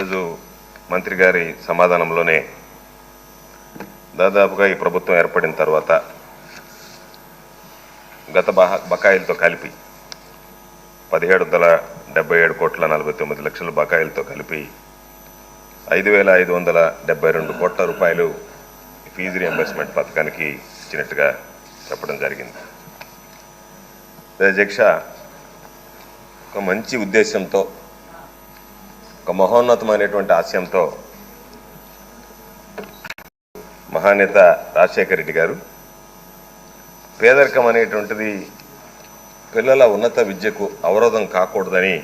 ఈరోజు మంత్రి గారి సమాధానంలోనే దాదాపుగా ఈ ప్రభుత్వం ఏర్పడిన తర్వాత గత బకాయిలతో కలిపి పదిహేడు వందల డెబ్బై ఏడు కోట్ల నలభై తొమ్మిది లక్షల బకాయిలతో కలిపి ఐదు వేల ఐదు వందల డెబ్బై రెండు కోట్ల రూపాయలు ఫీజు రియంబర్స్మెంట్ పథకానికి ఇచ్చినట్టుగా చెప్పడం జరిగింది. అధ్యక్ష ఒక మంచి ఉద్దేశంతో ఒక మహోన్నతమైనటువంటి ఆశయంతో మహానేత రాజశేఖర రెడ్డి గారు పేదరికం అనేటువంటిది పిల్లల ఉన్నత విద్యకు అవరోధం కాకూడదని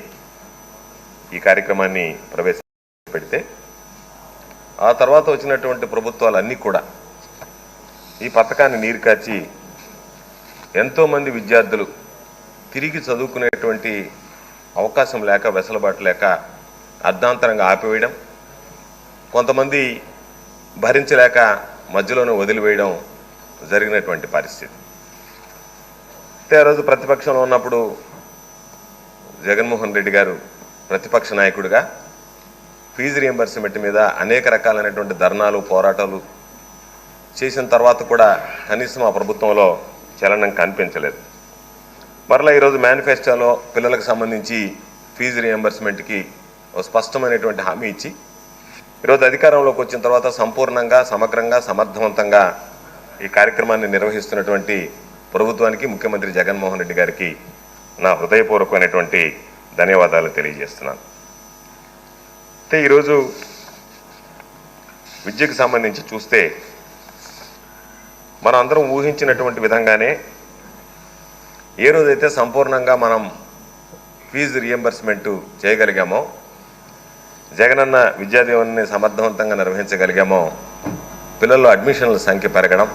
ఈ కార్యక్రమాన్ని ప్రవేశపెడితే ఆ తర్వాత వచ్చినటువంటి ప్రభుత్వాలన్నీ కూడా ఈ పథకాన్ని నీరు కాచి ఎంతోమంది విద్యార్థులు తిరిగి చదువుకునేటువంటి అవకాశం లేక వెసలుబాటు లేక అర్ధాంతరంగా ఆపివేయడం కొంతమంది భరించలేక మధ్యలోనే వదిలివేయడం జరిగినటువంటి పరిస్థితి. అయితే రోజు ప్రతిపక్షంలో ఉన్నప్పుడు జగన్మోహన్ రెడ్డి గారు ప్రతిపక్ష నాయకుడిగా ఫీజు రియంబర్స్మెంట్ మీద అనేక రకాలైనటువంటి ధర్నాలు పోరాటాలు చేసిన తర్వాత కూడా కనీసం ఆ ప్రభుత్వంలో చలనం కనిపించలేదు. మరలా ఈరోజు మేనిఫెస్టోలో పిల్లలకు సంబంధించి ఫీజు రియంబర్స్మెంట్కి స్పష్టమైనటువంటి హామీ ఇచ్చి ఈరోజు అధికారంలోకి వచ్చిన తర్వాత సంపూర్ణంగా సమగ్రంగా సమర్థవంతంగా ఈ కార్యక్రమాన్ని నిర్వహిస్తున్నటువంటి ప్రభుత్వానికి ముఖ్యమంత్రి జగన్మోహన్ రెడ్డి గారికి నా హృదయపూర్వకమైనటువంటి ధన్యవాదాలు తెలియజేస్తున్నాను. అయితే ఈరోజు విద్యకు సంబంధించి చూస్తే మనం అందరం ఊహించినటువంటి విధంగానే ఏ రోజైతే సంపూర్ణంగా మనం ఫీజు రియంబర్స్మెంట్ చేయగలిగామో జగనన్న విద్యాదీవన్ని సమర్థవంతంగా నిర్వహించగలిగామో పిల్లల్లో అడ్మిషన్ల సంఖ్య పెరగడం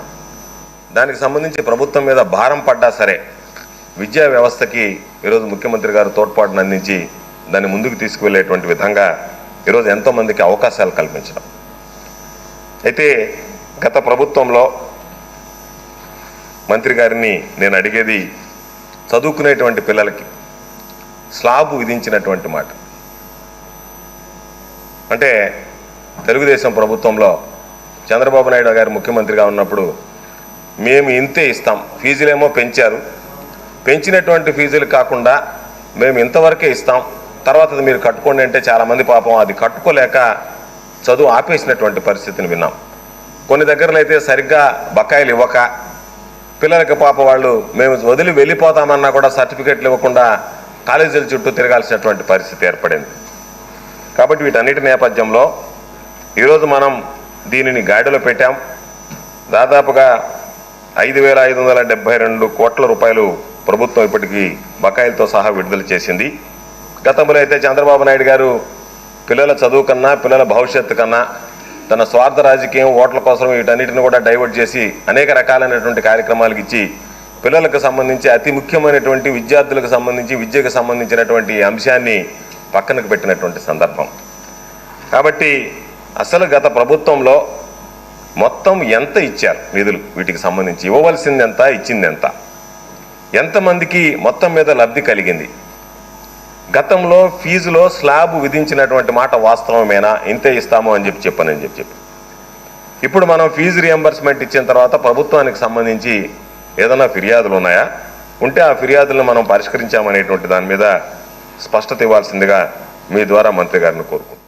దానికి సంబంధించి ప్రభుత్వం మీద భారం పడ్డా సరే విద్యా వ్యవస్థకి ఈరోజు ముఖ్యమంత్రి గారు తోడ్పాటును అందించి దాన్ని ముందుకు తీసుకువెళ్ళేటువంటి విధంగా ఈరోజు ఎంతోమందికి అవకాశాలు కల్పించడం. అయితే గత ప్రభుత్వంలో మంత్రి గారిని నేను అడిగేది చదువుకునేటువంటి పిల్లలకి స్లాబ్ విధించినటువంటి మాట. అంటే తెలుగుదేశం ప్రభుత్వంలో చంద్రబాబు నాయుడు గారు ముఖ్యమంత్రిగా ఉన్నప్పుడు మేము ఇంతే ఇస్తాం. ఫీజులేమో పెంచారు. పెంచినటువంటి ఫీజులు కాకుండా మేము ఇంతవరకే ఇస్తాం. తర్వాత అది మీరు కట్టుకోండి అంటే చాలామంది పాపం అది కట్టుకోలేక చదువు ఆపేసినటువంటి పరిస్థితిని విన్నాం. కొన్ని దగ్గరలో అయితే సరిగ్గా బకాయిలు ఇవ్వక పిల్లలకి పాప వాళ్ళు మేము వదిలి వెళ్ళిపోతామన్నా కూడా సర్టిఫికెట్లు ఇవ్వకుండా కాలేజీల చుట్టూ తిరగాల్సినటువంటి పరిస్థితి ఏర్పడింది. కాబట్టి వీటన్నిటి నేపథ్యంలో ఈరోజు మనం దీనిని గాడిలో పెట్టాం. దాదాపుగా ఐదు వేల ఐదు వందల డెబ్బై రెండు కోట్ల రూపాయలు ప్రభుత్వం ఇప్పటికీ బకాయిలతో సహా విడుదల చేసింది. గతంలో అయితే చంద్రబాబు నాయుడు గారు పిల్లల చదువు కన్నా పిల్లల భవిష్యత్తు కన్నా తన స్వార్థ రాజకీయం ఓట్ల కోసం వీటన్నిటిని కూడా డైవర్ట్ చేసి అనేక రకాలైనటువంటి కార్యక్రమాలకు ఇచ్చి పిల్లలకు సంబంధించి అతి ముఖ్యమైనటువంటి విద్యార్థులకు సంబంధించి విద్యకు సంబంధించినటువంటి అంశాన్ని పక్కనకు పెట్టినటువంటి సందర్భం. కాబట్టి అసలు గత ప్రభుత్వంలో మొత్తం ఎంత ఇచ్చారు నిధులు? వీటికి సంబంధించి ఇవ్వవలసింది ఎంత ఇచ్చింది ఎంత ఎంతమందికి మొత్తం మీద లబ్ధి కలిగింది? గతంలో ఫీజులో స్లాబ్ విధించినటువంటి మాట వాస్తవమేనా? ఇంతే ఇస్తాము అని చెప్పి చెప్పనని చెప్పి చెప్పి. ఇప్పుడు మనం ఫీజు రియంబర్స్మెంట్ ఇచ్చిన తర్వాత ప్రభుత్వానికి సంబంధించి ఏదైనా ఫిర్యాదులు ఉన్నాయా? ఉంటే ఆ ఫిర్యాదులను మనం పరిష్కరించామనేటువంటి దాని మీద స్పష్టత ఇవ్వాల్సిందిగా మీ ద్వారా మంత్రి గారిని కోరుకుంటున్నాను.